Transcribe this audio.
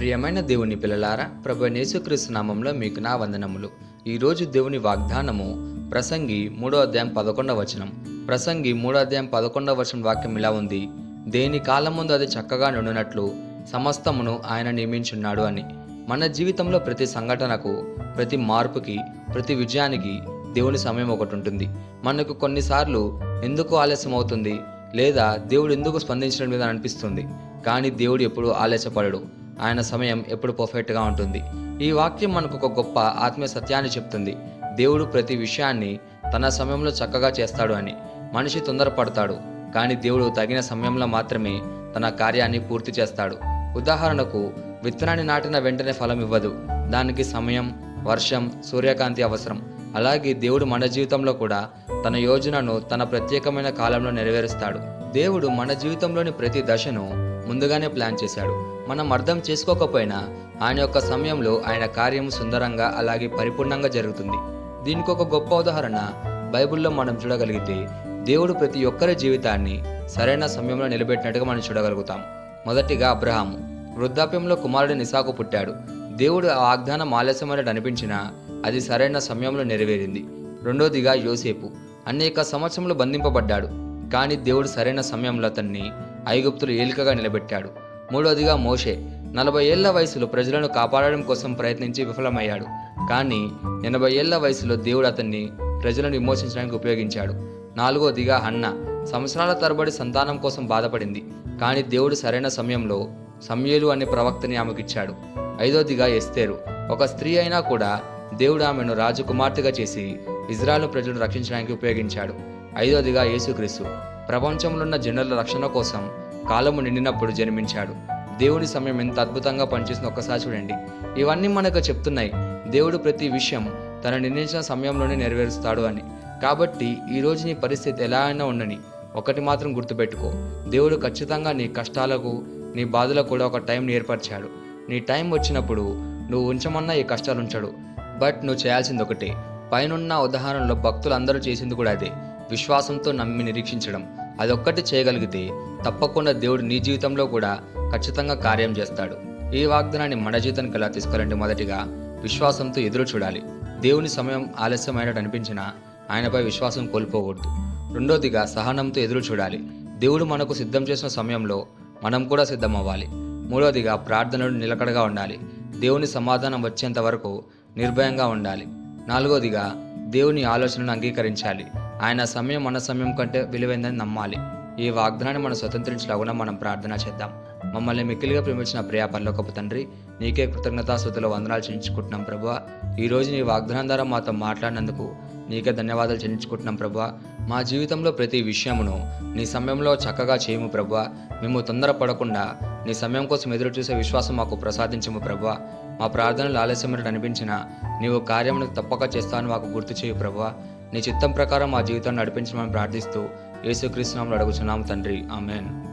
ప్రియమైన దేవుని పిల్లలారా ప్రభు యేసుక్రీస్తు నామంలో మీకు నా వందనములు. ఈరోజు దేవుని వాగ్దానము ప్రసంగి మూడో అధ్యాయం పదకొండవ వచనం. ప్రసంగి మూడో అధ్యాయం పదకొండవ వచనం వాక్యం ఇలా ఉంది. దేని కాలం ముందు అది చక్కగా నుండినట్లు సమస్తమును ఆయన నియమించున్నాడు అని. మన జీవితంలో ప్రతి సంఘటనకు ప్రతి మార్పుకి ప్రతి విజయానికి దేవుని సమయం ఒకటి ఉంటుంది. మనకు కొన్నిసార్లు ఎందుకు ఆలస్యం అవుతుంది? లేదా దేవుడు ఎందుకు స్పందించడం మీద అనిపిస్తుంది? కానీ దేవుడు ఎప్పుడు ఆలస్యపడడు. ఆయన సమయం ఎప్పుడు పర్ఫెక్ట్గా ఉంటుంది. ఈ వాక్యం మనకు ఒక గొప్ప ఆత్మీయ సత్యాన్ని చెప్తుంది. దేవుడు ప్రతి విషయాన్ని తన సమయంలో చక్కగా చేస్తాడు అని. మనిషి తొందరపడతాడు కానీ దేవుడు తగిన సమయంలో మాత్రమే తన కార్యాన్ని పూర్తి చేస్తాడు. ఉదాహరణకు విత్తనాన్ని నాటిన వెంటనే ఫలం ఇవ్వదు. దానికి సమయం వర్షం సూర్యకాంతి అవసరం. అలాగే దేవుడు మన జీవితంలో కూడా తన యోజనను తన ప్రత్యేకమైన కాలంలో నెరవేరుస్తాడు. దేవుడు మన జీవితంలోని ప్రతి దశను ముందుగానే ప్లాన్ చేశాడు. మనం అర్థం చేసుకోకపోయినా ఆయన యొక్క సమయంలో ఆయన కార్యం సుందరంగా అలాగే పరిపూర్ణంగా జరుగుతుంది. దీనికి ఒక గొప్ప ఉదాహరణ బైబిల్లో మనం చూడగలిగితే దేవుడు ప్రతి ఒక్కరి జీవితాన్ని సరైన సమయంలో నిలబెట్టినట్టుగా మనం చూడగలుగుతాం. మొదటిగా అబ్రహాము. వృద్ధాప్యంలో కుమారుడు నిసాకు పుట్టాడు. దేవుడు ఆ వాగ్దానం ఆలస్యమైనట్టు అనిపించినా అది సరైన సమయంలో నెరవేరింది. రెండోదిగా యోసేపు. అనేక సంవత్సరములు బంధింపబడ్డాడు. కానీ దేవుడు సరైన సమయంలో అతన్ని ఐగుప్తులు ఏలికగా నిలబెట్టాడు. మూడోదిగా మోషే నలభై ఏళ్ళ వయసులో ప్రజలను కాపాడడం కోసం ప్రయత్నించి విఫలమయ్యాడు. కానీ ఎనభై ఏళ్ళ వయసులో దేవుడు అతన్ని ప్రజలను విమోచించడానికి ఉపయోగించాడు. నాలుగోదిగా అన్న సంవత్సరాల తరబడి సంతానం కోసం బాధపడింది. కానీ దేవుడు సరైన సమయంలో సమయలు అనే ప్రవక్తని ఆమెకిచ్చాడు. ఐదోదిగా ఎస్తేరు ఒక స్త్రీ అయినా కూడా దేవుడు ఆమెను రాజకుమార్తెగా చేసి ఇజ్రాయల్ ప్రజలను రక్షించడానికి ఉపయోగించాడు. ఐదోదిగా యేసుక్రీస్తు ప్రపంచంలో ఉన్న జనుల రక్షణ కోసం కాలము నిండినప్పుడు జన్మించాడు. దేవుని సమయం ఎంత అద్భుతంగా పనిచేసిందో ఒక్కసారి చూడండి. ఇవన్నీ మనకు చెప్తున్నాయి. దేవుడు ప్రతి విషయం తన నిర్ణయించిన సమయంలోనే నెరవేరుస్తాడు అని. కాబట్టి ఈరోజు నీ పరిస్థితి ఎలా అయినా ఉండని. ఒకటి మాత్రం గుర్తుపెట్టుకో. దేవుడు ఖచ్చితంగా నీ కష్టాలకు నీ బాధలకు కూడా ఒక టైం ఏర్పరిచాడు. నీ టైం వచ్చినప్పుడు నువ్వు ఉంచమన్నా ఈ కష్టాలు ఉంచడు. బట్ నువ్వు చేయాల్సింది ఒకటే. పైనున్న ఉదాహరణలో భక్తులు అందరూ చేసింది కూడా అదే. విశ్వాసంతో నమ్మి నిరీక్షించడం. అదొక్కటి చేయగలిగితే తప్పకుండా దేవుడు నీ జీవితంలో కూడా ఖచ్చితంగా కార్యం చేస్తాడు. ఈ వాగ్దానాన్ని మన జీవితానికి ఎలా తీసుకోవాలంటే మొదటిగా విశ్వాసంతో ఎదురు చూడాలి. దేవుని సమయం ఆలస్యమైనట్టు అనిపించినా ఆయనపై విశ్వాసం కోల్పోకూడదు. రెండోదిగా సహనంతో ఎదురు చూడాలి. దేవుడు మనకు సిద్ధం చేసిన సమయంలో మనం కూడా సిద్ధం అవ్వాలి మూడోదిగా ప్రార్థనలు నిలకడగా ఉండాలి. దేవుని సమాధానం వచ్చేంత వరకు నిర్భయంగా ఉండాలి. నాలుగోదిగా దేవుని ఆలోచనను అంగీకరించాలి. ఆయన సమయం మన సమయం కంటే విలువైందని నమ్మాలి. ఈ వాగ్దానాన్ని మనం స్వతంత్రించలాగున మనం ప్రార్థన చేద్దాం. మమ్మల్ని మిక్కిలిగా ప్రేమించిన ప్రియా పరలోకపు తండ్రి నీకే కృతజ్ఞతాస్థుతులు వందనాలు చెల్లించుకుంటున్నాం ప్రభా ఈరోజు నీ వాగ్దానం ద్వారా మాతో మాట్లాడినందుకు నీకే ధన్యవాదాలు చెల్లించుకుంటున్నాం ప్రభా మా జీవితంలో ప్రతి విషయమును నీ సమయంలో చక్కగా చేయము ప్రభా మేము తొందరపడకుండా నీ సమయం కోసం ఎదురు చూసే విశ్వాసం మాకు ప్రసాదించము ప్రభా మా ప్రార్థనలు ఆలస్యమైనట్టు అనిపించిన నీవు కార్యమును తప్పక చేస్తాను మాకు గుర్తు చేయు ప్రభా నీ చిత్తం ప్రకారం మా జీవితాన్ని నడిపించమని ప్రార్థిస్తూ యేసుక్రీస్తునామలు అడుగుచున్నాము తండ్రి. ఆమెన్.